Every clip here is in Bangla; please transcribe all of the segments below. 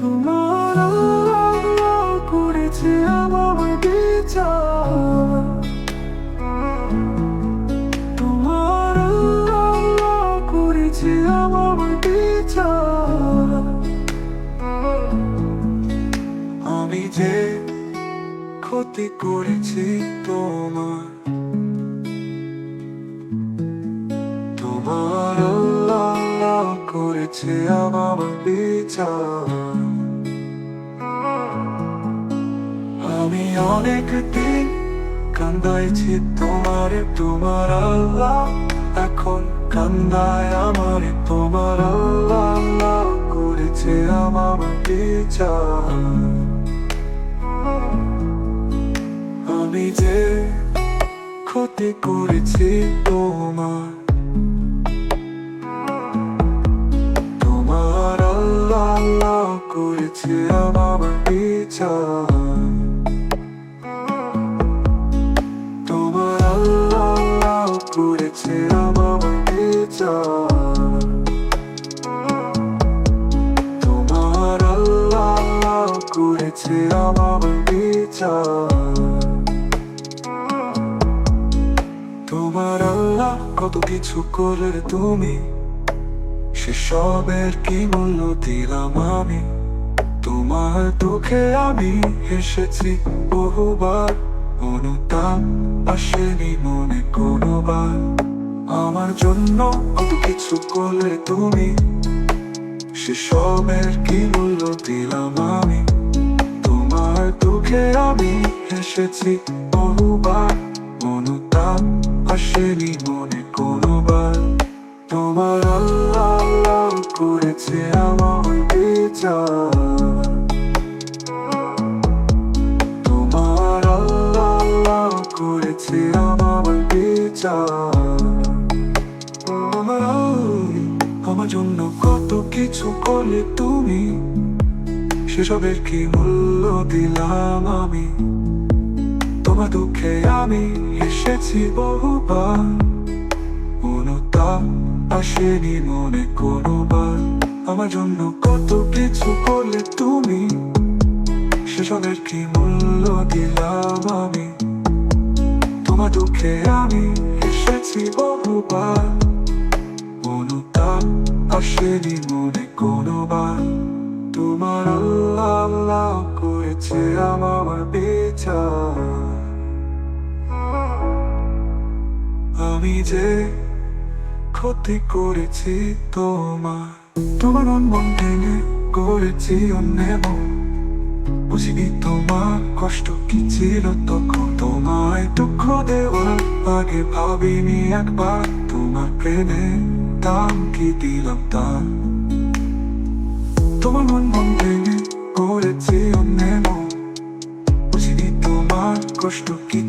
তোমার করেছে আমার বিচার। তোমার করেছে আমি যে ক্ষতি করেছি তোমার তোমার করেছে আমার বিচার। অনেক দিন কান্দাইছি তোমার তোমার আল্লাহ। এখন কান্দায় আমার তোমার আল্লাহ আল্লাহ করেছে আমার আমি যে ক্ষতি করেছি তোমার তোমার আল্লাহ আল্লাহ করেছে আমার বিচার। আমার বিচার তোমার আল্লাহ আল্লাহ করেছে আমার বিচার তোমার আল্লাহ কত কিছু করলে তুমি সেসবের কি মূল্য দিলাম আমি তোমার দুঃখে আমি এসেছি বহুবার আসেনি মনে আমার জন্য কিছু করলে তুমি। সেসবের কি মূল্য দিলাম আমি। তোমার দুঃখে আমি এসেছি বহুবার। অনুতাপ আসেনি মনে আমার বিচার আমার জন্য কত কিছু করলে তুমি সেসবের কি মূল্য দিলাম আমি তোমার দুঃখে আমি এসেছি বহুবার অনুতাপ আসেনি মনে কোনোবার আমার জন্য কত কিছু করলে তুমি সেসবের কি মূল্য দিলাম আমি তোমার দুঃখে আমি এসেছি বহুবার। অনুতাপ আসেনি মনে কোনোবার। তোমার আল্লাহ করেছে আমার বিচার। আমি যে ক্ষতি করেছি তোমার তোমার মন ভেঙে করেছি অন্যেব বুঝিনি তোমার কষ্ট কি ছিল তখন? তোমায় দুঃখ দেওয়ার আগে ভাবিনি একবার। তোমার প্রেমে দাম কি দিলাম তার। তোমার মন মন ভেঙে করেছি অন্য বুঝিনি তোমার কষ্ট কি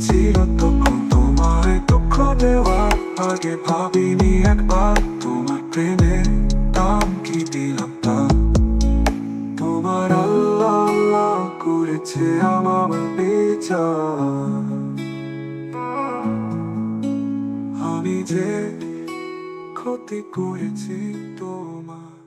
নিজে ক্ষতি করেছি তোমার